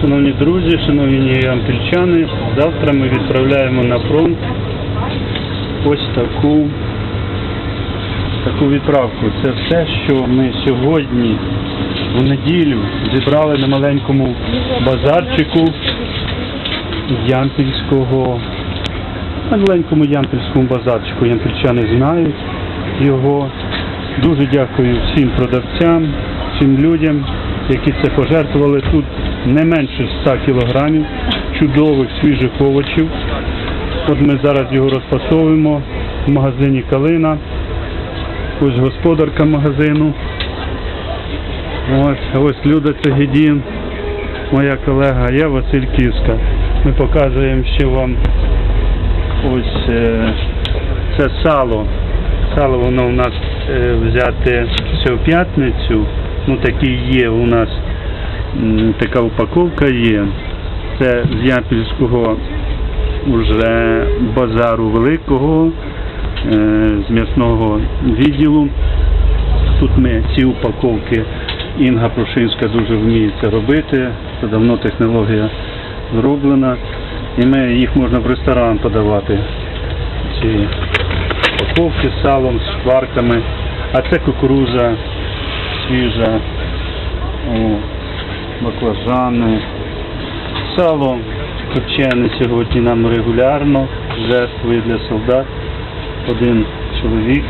Шановні друзі, шановні ямпільчани, завтра ми відправляємо на фронт ось таку, таку відправку. Це все, що ми сьогодні, у неділю, зібрали на маленькому базарчику Ямпільського, на маленькому Ямпільському базарчику. Ямпільчани знають його. Дуже дякую всім продавцям, всім людям, які це пожертвували. Тут не менше 100 кілограмів чудових свіжих овочів. От ми зараз його розфасовуємо в магазині Калина. Ось господарка магазину. Ось, ось Люда Цегідін, моя колега, я Василь Ківська. Ми показуємо ще вам ось е, це сало. Сало воно у нас е, взяте все в п'ятницю. Ну такий є у нас така упаковка є. Це з Ямпільського вже базару великого, е, з м'ясного відділу. Тут ми ці упаковки Інга Прошинська дуже вміє це робити. Це давно технологія зроблена. І ми їх можна в ресторан подавати. Ці упаковки з салом, з шкварками. А це кукуруза свіжа, баклажани. Сало копчене сьогодні нам регулярно жертвує для солдат. Один чоловік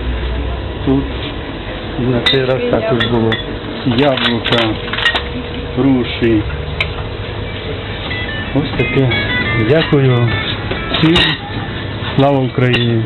тут. На цей раз також було яблука, груші. Ось таке. Дякую всім. Слава Україні!